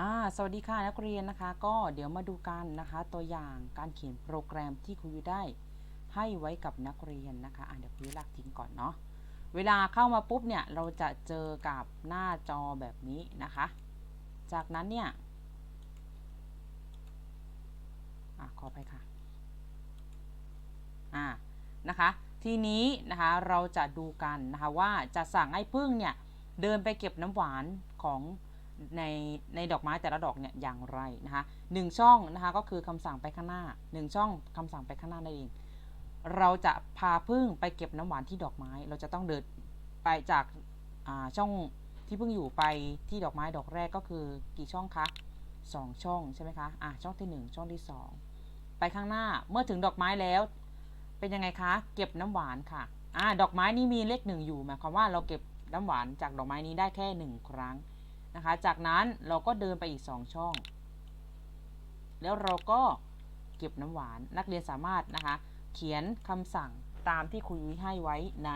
อ่าสวัสดีค่ะนักเรียนนะคะ ก็เดี๋ยวมาดูกันนะคะ ตัวอย่างการเขียนโปรแกรมที่ครูยุ้ยได้ให้ไว้กับนักเรียนนะคะอะเดี๋ยวครูยุ้ยลากทิ้งก่อนเนาะเวลาเข้ามาปุ๊บเนี่ยเราจะเจอกับหน้าจอแบบนี้นะคะ จากนั้นเนี่ยอะขอไปค่ะอ่านะคะ ทีนี้นะคะเราจะดูกันนะคะว่าจะสั่งให้พึ่งเนี่ยเดินไปเก็บน้ำหวานของ ในในดอกไม้แต่ละดอกเนี่ยอย่างไรนะคะหนึ่งช่องนะคะก็คือคำสั่งไปข้างหน้าหนึ่งช่องคำสั่งไปข้างหน้านั่นเอง เราจะพาพึ่งไปเก็บน้ำหวานที่ดอกไม้ เราจะต้องเดินไปจากาช่องที่พึ่งอยู่ไปที่ดอกไม้ดอกแรกก็คือกี่ช่องคะสองช่องใช่ไหมคะอะช่องที่หนึ่งช่องที่สองไปข้างหน้าเมื่อถึงดอกไม้แล้ว เป็นยังไงคะ เก็บน้ำหวานค่ะอ่าดอกไม้นี้มีเลขหนึ่งอยู่หมายความว่าเราเก็บน้ำหวานจากดอกไม้นี้ได้แค่หนึ่งครั้ง นะคะ จากนั้นเราก็เดินไปอีกสองช่อง แล้วเราก็เก็บน้ำหวาน นักเรียนสามารถนะคะ เขียนคำสั่งตามที่ครูยุ้ยให้ไว้ใน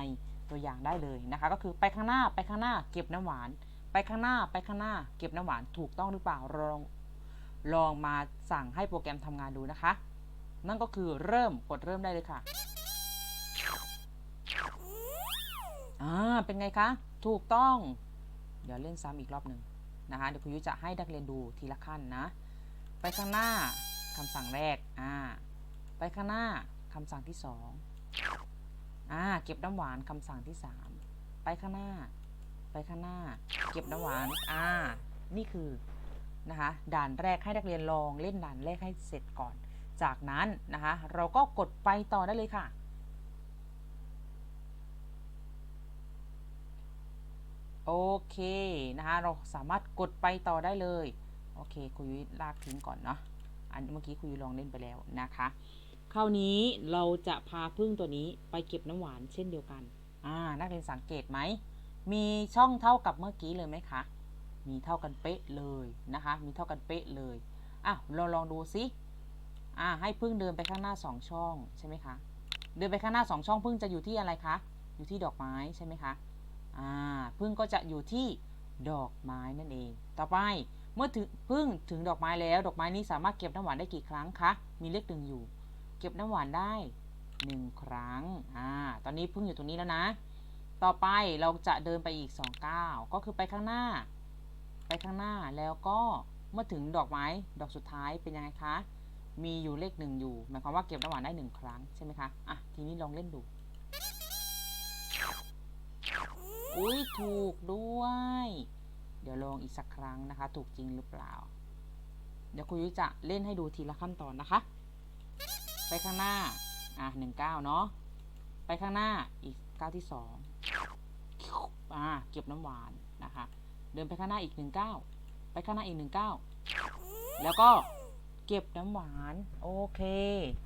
ตัวอย่างได้เลยนะคะ ก็คือไปข้างหน้าไปข้างหน้า เก็บน้ำหวาน ไปข้างหน้าไปข้างหน้า เก็บน้ำหวานถูกต้องหรือเปล่าลองลองมาสั่งให้โปรแกรมทำงานดูนะคะ นั่นก็คือเริ่มกดเริ่มได้เลยค่ะอ่าเป็นไงคะ ถูกต้อง เดี๋ยวเล่นซ้ำอีกรอบหนึ่ง นะคะเดี๋ยวคุณยุ้ยจะให้นักเรียนดูทีละขั้นนะ ไปข้างหน้าคำสั่งแรกอ่าไปข้างหน้าคำสั่งที่สองอ่าเก็บน้ำหวานคำสั่งที่สามไปข้างหน้า ไปข้างหน้า เก็บน้ำหวานอ่านี่คือนะคะด่านแรกให้นักเรียนลองเล่นด่านแรกให้เสร็จก่อน จากนั้นนะคะเราก็กดไปต่อได้เลยค่ะ โอเคนะคะเราสามารถกดไปต่อได้เลย โอเคครูยุ้ยลากทิ้งก่อนเนาะอันเมื่อกี้ครูยุ้ยลองเล่นไปแล้วนะคะคราวนี้เราจะพาพึ่งตัวนี้ไปเก็บน้ำหวานเช่นเดียวกันอ่านักเรียนสังเกตไหมมีช่องเท่ากับเมื่อกี้เลยไหมคะมีเท่ากันเป๊ะเลยนะคะ มีเท่ากันเป๊ะเลยอะเราลองดูซิอ่าให้พึ่งเดินไปข้างหน้าสองช่องใช่ไหมคะเดินไปข้างหน้าสองช่องพึ่งจะอยู่ที่อะไรคะอยู่ที่ดอกไม้ใช่ไหมคะ อ่าพึ่งก็จะอยู่ที่ดอกไม้นั่นเอง ต่อไปเมื่อถึงพึ่งถึงดอกไม้แล้ว ดอกไม้นี้สามารถเก็บน้ำหวานได้กี่ครั้งคะ มีเลขหนึ่งอยู่ เก็บน้ำหวานได้หนึ่งครั้ง อ่า ตอนนี้พึ่งอยู่ตรงนี้แล้วนะ ต่อไปเราจะเดินไปอีก2ก้าวก็คือไปข้างหน้า ไปข้างหน้าแล้วก็เมื่อถึงดอกไม้ดอกสุดท้ายเป็นยังไงคะ มีอยู่เลขหนึ่งอยู่ หมายความว่าเก็บน้ำหวานได้หนึ่งครั้งใช่ไหมคะ อะ ทีนี้ลองเล่นดู ถูกด้วย เดี๋ยวลองอีกสักครั้งนะคะ ถูกจริงหรือเปล่า เดี๋ยวครูยุ้ยจะเล่นให้ดูทีละขั้นตอนนะคะ ไปข้างหน้า อะหนึ่งเก้าเนาะ ไปข้างหน้าอีกเก้าที่สองอ่าเก็บน้ำหวานนะคะ เดินไปข้างหน้าอีกหนึ่งเก้าไปข้างหน้าอีกหนึ่งเก้าแล้วก็เก็บน้ำหวาน โอเค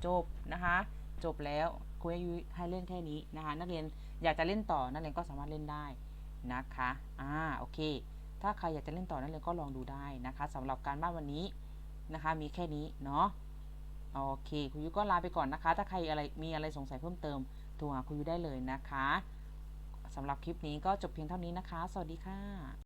จบนะคะ จบแล้วครูยุ้ยให้เล่นแค่นี้นะคะ นักเรียนอยากจะเล่นต่อนักเรียนก็สามารถเล่นได้ นะคะ อ่า โอเค ถ้าใครอยากจะเล่นต่อนักเรียนก็ลองดูได้นะคะสำหรับการบ้านวันนี้นะคะ มีแค่นี้เนาะ โอเค คุณยุก็ลาไปก่อนนะคะ ถ้าใครอะไร มีอะไรสงสัยเพิ่มเติมโทรหาคุณยุได้เลยนะคะสำหรับคลิปนี้ก็จบเพียงเท่านี้นะคะ สวัสดีค่ะ